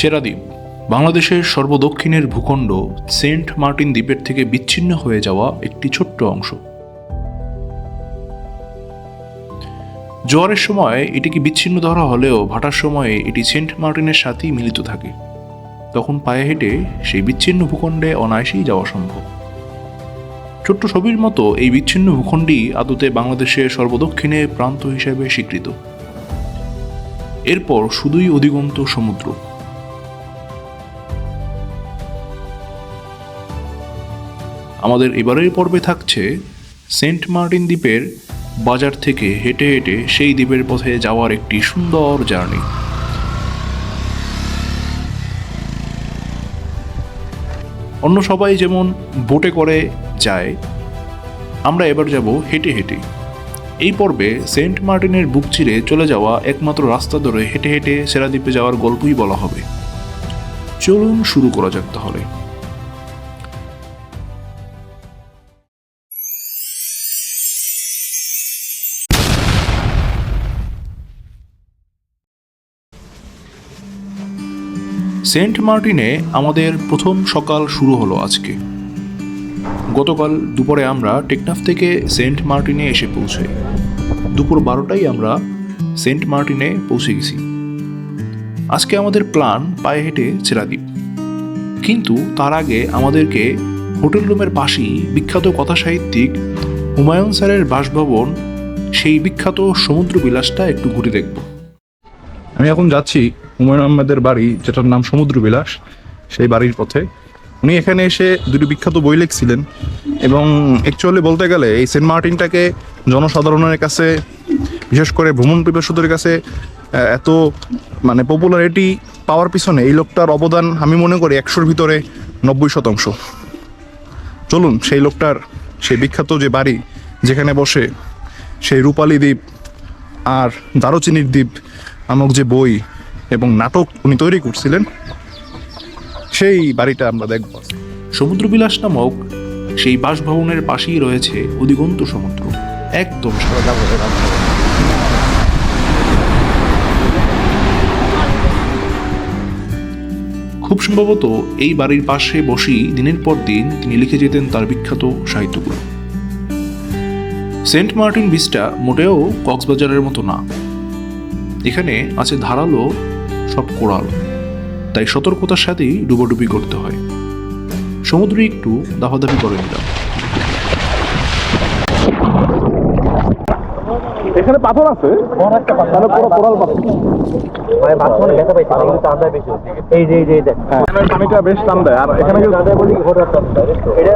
সেরা দ্বীপ। বাংলাদেশের সর্বদক্ষিণের ভূখণ্ড সেন্ট মার্টিন দ্বীপের থেকে বিচ্ছিন্ন হয়ে যাওয়া একটি ছোট্ট অংশ। জোয়ারের সময় এটিকে বিচ্ছিন্ন ধরা হলেও ভাটার সময়ে এটি সেন্ট মার্টিনের সাথেই মিলিত থাকে। তখন পায়ে হেঁটে সেই বিচ্ছিন্ন ভূখণ্ডে অনায়াসেই যাওয়া সম্ভব। ছোট্ট ছবির মতো এই বিচ্ছিন্ন ভূখণ্ডই আদতে বাংলাদেশের সর্বদক্ষিণে প্রান্ত হিসেবে স্বীকৃত। এরপর শুধুই অধিগন্ত সমুদ্র। আমাদের এবারের পর্বে থাকছে সেন্ট মার্টিন দ্বীপের বাজার থেকে হেঁটে হেঁটে সেই দ্বীপের পথে যাওয়ার একটি সুন্দর জার্নি। অন্য সবাই যেমন বোটে করে যায়, আমরা এবার যাব হেঁটে হেঁটে। এই পর্বে সেন্ট মার্টিনের বুক চিরে চলে যাওয়া একমাত্র রাস্তা ধরে হেঁটে হেঁটে সেরা দ্বীপে যাওয়ার গল্পই বলা হবে। চলুন শুরু করা যাক তাহলে। সেন্ট মার্টিনে আমাদের প্রথম সকাল শুরু হলো আজকে। গতকাল দুপুরে আমরা টেকনাফ থেকে সেন্ট মার্টিনে এসে পৌঁছাই দুপুর বারোটায় আমরা সেন্ট মার্টিনে পৌঁছে গেছি। আজকে আমাদের প্ল্যান পায়ে হেঁটে ছেড়াদ্বীপ কিন্তু তার আগে আমাদেরকে হোটেল রুমের পাশেই বিখ্যাত কথা সাহিত্যিক হুমায়ুন স্যারের বাসভবন, সেই বিখ্যাত সমুদ্র বিলাসটা একটু ঘুরে দেখব। আমি এখন যাচ্ছি হুমায়ুন আহমেদের বাড়ি, যেটার নাম সমুদ্র বিলাস সেই বাড়ির পথে। উনি এখানে এসে দুটি বিখ্যাত বই লিখছিলেন এবং অ্যাকচুয়ালি বলতে গেলে এই সেন্ট মার্টিনটাকে জনসাধারণের কাছে, বিশেষ করে ভ্রমণ পিপাসুদের কাছে এত মানে পপুলারিটি পাওয়ার পিছনে এই লোকটার অবদান আমি মনে করি একশোর ভিতরে নব্বই শতাংশ। চলুন, সেই লোকটার সেই বিখ্যাত যে বাড়ি যেখানে বসে সেই রূপালী দ্বীপ আর দারুচিনির দ্বীপ নামক যে বই এবং নাটক উনি তৈরি করছিলেন, সেই বাড়িটা আমরা দেখব। সমুদ্রবিলাস নামক সেই বাসভবনের পাশেই রয়েছে অধিগন্ত সমুদ্র, একদম খুব সম্ভবত এই বাড়ির পাশে বসেই দিনের পর দিন তিনি লিখে যেতেন তার বিখ্যাত সাহিত্যগুলো সেন্ট মার্টিন বিচটা মোটেও কক্সবাজারের মতো না। এখানে আছে ধারালো সব কোড়াল তাই সতর্কতার সাথেই ডুবোডুবি করতে হয়। সমুদ্রে একটু দাফাদাফি করে নিলাম। এখানে পাথর আছে? তাহলে পুরো কোরাল পাথর। মানে মাঝখানে ব্যথা পাইছে কিন্তু চাঁদায় বেশি এই যে এই যে দেখ। পানিটা বেশ টান দেয়। আর এখানে বলি এটা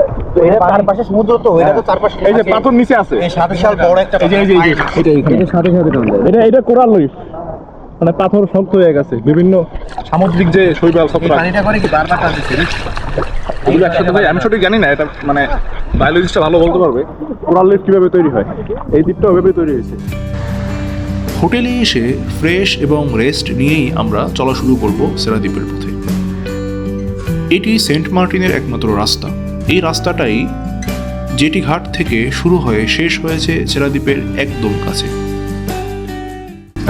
এটা চারপাশে সমুদ্র তো এটা তো চারপাশে এই যে পাথর নিচে আছে। এই সাথে বিশাল বড় একটা এই যে এই যে এটা এইখানে। এটা সাথে সাথে টান দেয়। এটা এটা কোরাল লিফ মানে পাথর শক্ত হয়ে গেছে। বিভিন্ন সামুদ্রিক যে শৈবাল সব এই পানিটা করে কি বারবার টান এগুলো একসাথে ভাই আমি সঠিক জানি না এটা মানে বায়োলজিস্টটা ভালো বলতে পারবে। কোরাল লিফ কীভাবে তৈরি হয়? এই দ্বীপটা ওইভাবে তৈরি হয়েছে। হোটেলে এসে ফ্রেশ এবং রেস্ট নিয়েই আমরা চলা শুরু করব সেরাদ্বীপের পথে। এটি সেন্ট মার্টিনের একমাত্র রাস্তা। এই রাস্তাটাই জেটি ঘাট থেকে শুরু হয়ে শেষ হয়েছে সেরাদ্বীপের একদম কাছে।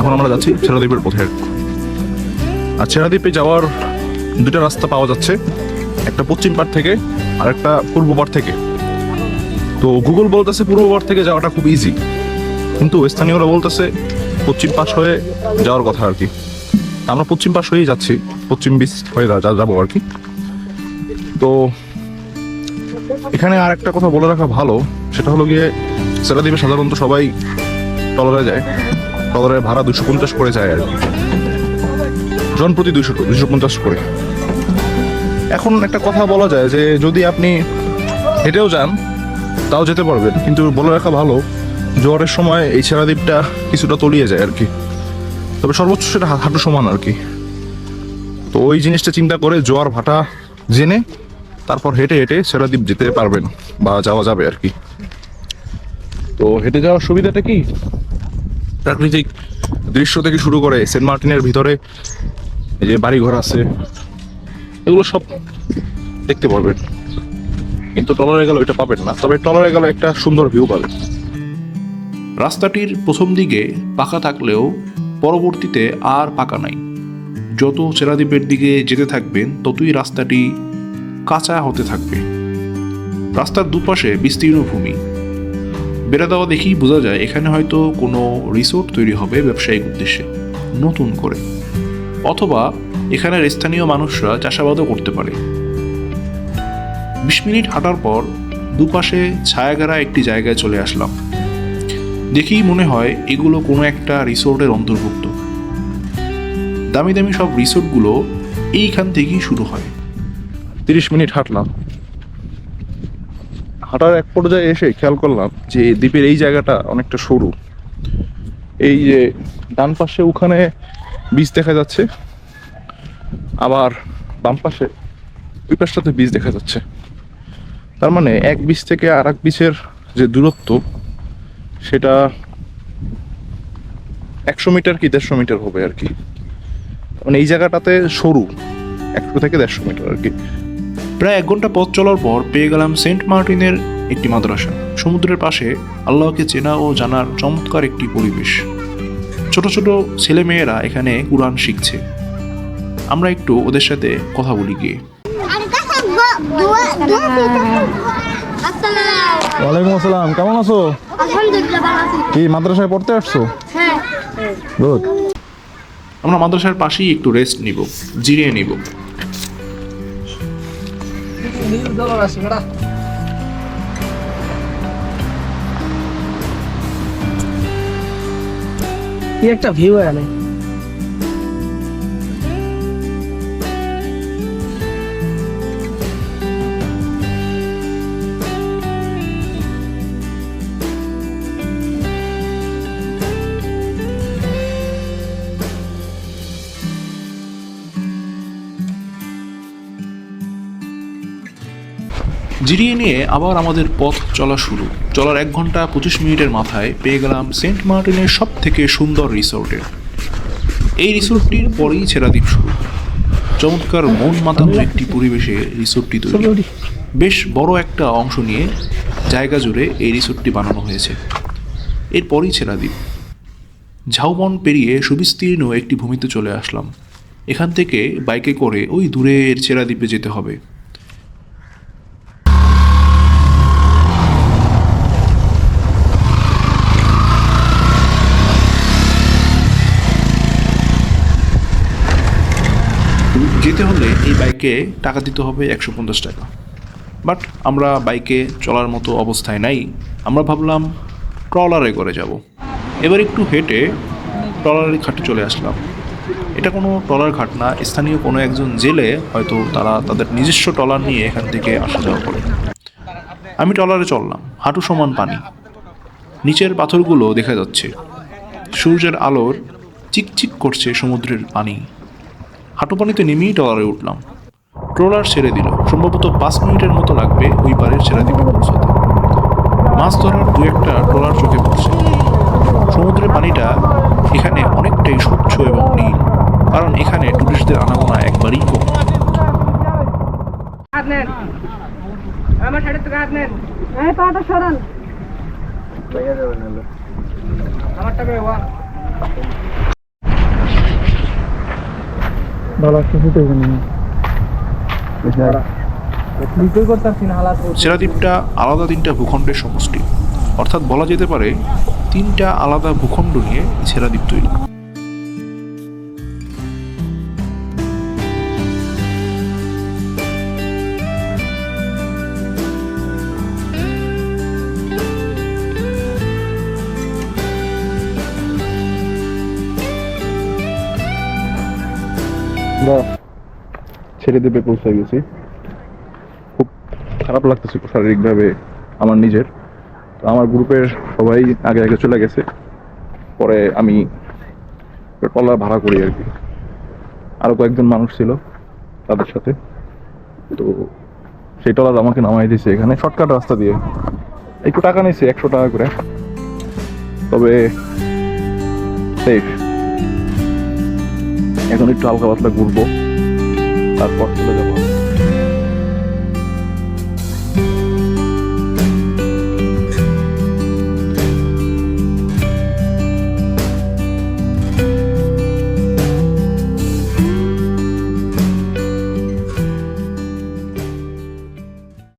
এখন আমরা যাচ্ছি ছেড়াদ্বীপের পথে। আর ছেড়াদ্বীপে যাওয়ার দুটো রাস্তা পাওয়া যাচ্ছে, একটা পশ্চিম পাড় থেকে আর একটা পূর্ব পাড় থেকে। তো গুগল বলতেছে পূর্ব পাড় থেকে যাওয়াটা খুব ইজি কিন্তু স্থানীয়রা বলতেছে পশ্চিম পাশ হয়ে যাওয়ার কথা আর কি। আমরা পশ্চিম পাশ হয়েই যাচ্ছি, পশ্চিম বিচ হয়ে যাব আর কি। তো এখানে আর একটা কথা বলে রাখা ভালো, সেটা হলো গিয়ে সেরাদ্বীপে সাধারণত সবাই টলরে যায়। টলরের ভাড়া দুশো পঞ্চাশ করে যায় আর জন প্রতি দুশো দুশো পঞ্চাশ করে। এখন একটা কথা বলা যায় যে যদি আপনি হেঁটেও যান, তাও যেতে পারবেন। কিন্তু বলে রাখা ভালো, জোয়ারের সময় এই সেরাদ্বীপটা কিছুটা তলিয়ে যায় আর কি। তবে সর্বোচ্চ সেটা হাঁটু সমান আর কি। তো ওই জিনিসটা চিন্তা করে জোয়ার ভাটা জেনে তারপর হেঁটে হেঁটে সেরাদ্বীপ যেতে পারবেন বা যাওয়া যাবে আর কি। তো হেঁটে যাওয়ার সুবিধাটা কি? প্রাকৃতিক দৃশ্য থেকে শুরু করে সেন্ট মার্টিনের ভিতরে এই যে বাড়িঘর আছে, এগুলো সব দেখতে পারবেন। কিন্তু টলারে গেলে ওইটা পাবেন না, তবে টলারে গেলে একটা সুন্দর ভিউ পাবেন। রাস্তাটির প্রথম দিকে পাকা থাকলেও পরবর্তীতে আর পাকা নাই। যত চেরাদ্বীপের দিকে যেতে থাকবেন, ততই রাস্তাটি কাঁচা হতে থাকবে। রাস্তার দুপাশে বিস্তীর্ণ ভূমি। বেড়া দেওয়া দেখেই বোঝা যায়, এখানে হয়তো কোনো রিসোর্ট তৈরি হবে ব্যবসায়িক উদ্দেশ্যে, নতুন করে। অথবা এখানের স্থানীয় মানুষরা চাষাবাদও করতে পারে। বিশ মিনিট হাঁটার পর দুপাশে ছায়াগারা একটি জায়গায় চলে আসলাম। দেখেই মনে হয় এগুলো কোনো একটা রিসোর্টের অন্তর্ভুক্ত। দামি দামি সব রিসোর্টগুলো এইখান থেকেই শুরু হয়। তিরিশ মিনিট হাঁটলাম। হাঁটার এক পর্যায়ে এসে খেয়াল করলাম যে দ্বীপের এই জায়গাটা অনেকটা সরু। এই যে ডান পাশে ওখানে বীজ দেখা যাচ্ছে, আবার বাম পাশে ওই পাশটাতে বীজ দেখা যাচ্ছে। তার মানে এক বীজ থেকে আর এক বীজের যে দূরত্ব, সেটা একশো মিটার কি দেড়শো মিটার হবে আর কি। মানে এই জায়গাটাতে সরু, একশো থেকে দেড়শো মিটার আর কি। প্রায় এক ঘণ্টা পথ চলার পর পেয়ে গেলাম সেন্ট মার্টিনের একটি মাদ্রাসা। সমুদ্রের পাশে আল্লাহকে চেনা ও জানার চমৎকার একটি পরিবেশ। ছোট ছোট ছেলেমেয়েরা এখানে কোরআন শিখছে। আমরা একটু ওদের সাথে কথা বলি গিয়ে. ওয়ালাইকুম আসসালাম কেমন আছো? Alhamdulillah কি মাদ্রাসায় পড়তে আসছো? হ্যাঁ। গুড আমরা মাদ্রাসার পাশেই একটু রেস্ট নিব জিরিয়ে নিব। কি একটা ভিউ এখানে? জিরিয়ে নিয়ে আবার আমাদের পথ চলা শুরু। চলার এক ঘণ্টা পঁচিশ মিনিটের মাথায় পেয়ে গেলাম সেন্ট মার্টিনের সব থেকে সুন্দর রিসোর্টে। এই রিসোর্টটির পরেই ছেড়াদ্বীপ শুরু। চমৎকার মন মাতানো একটি পরিবেশে রিসোর্টটি তৈরি। বেশ বড় একটা অংশ নিয়ে জায়গা জুড়ে এই রিসোর্টটি বানানো হয়েছে। এরপরই ছেড়াদ্বীপ ঝাউবন পেরিয়ে সুবিস্তীর্ণ একটি ভূমিতে চলে আসলাম। এখান থেকে বাইকে করে ওই দূরের ছেড়াদ্বীপে যেতে হবে। যেতে হলে এই বাইকে টাকা দিতে হবে একশো পঞ্চাশ টাকা। বাট আমরা বাইকে চলার মতো অবস্থায় নাই। আমরা ভাবলাম ট্রলারে করে যাব। এবার একটু হেঁটে ট্রলারের ঘাটে চলে আসলাম। এটা কোনো ট্রলার ঘাট না, স্থানীয় কোনো একজন জেলে হয়তো তারা তাদের নিজস্ব ট্রলার নিয়ে এখান থেকে আসা যাওয়া করে। আমি ট্রলারে চললাম, হাঁটু সমান পানি। নিচের পাথরগুলো দেখা যাচ্ছে। সূর্যের আলোর চিকচিক করছে সমুদ্রের পানি। হাঁটু পানিতে নেমেই ট্রলারে উঠলাম। ট্রলার ছেড়ে দিল। সম্ভবত পাঁচ মিনিটের মতো লাগবে ওই পারের ছেড়ে দিবে পৌঁছাতে। মাছ ধরার দু একটা ট্রলার চোখে পড়ছে। সমুদ্রের পানিটা এখানে অনেকটাই স্বচ্ছ এবং নীল কারণ এখানে টুরিস্টদের আনাগোনা একবারই কম। নেন। আমার সাইডের থেকে হাত নেন। এই পাটা সরান। আমারটা সেরাদ্বীপটা আলাদা তিনটা ভূখণ্ডের সমষ্টি। অর্থাৎ বলা যেতে পারে তিনটা আলাদা ভূখণ্ড নিয়ে সেরাদ্বীপ তৈরি। আমরা ছেড়ে দেবে পৌঁছে গেছি। খুব খারাপ লাগতেছে শারীরিকভাবে আমার নিজের। তো আমার গ্রুপের সবাই আগে আগে চলে গেছে। পরে আমি ট্রলার ভাড়া করি আর কি। আরও কয়েকজন মানুষ ছিল তাদের সাথে। তো সেই ট্রলার আমাকে নামাই দিয়েছে এখানে, শর্টকাট রাস্তা দিয়ে। একটু টাকা নিয়েছে একশো টাকা করে। তবে সেফ এখন একটু হালকা পাতলা ঘুরবো তারপর চলে যাব।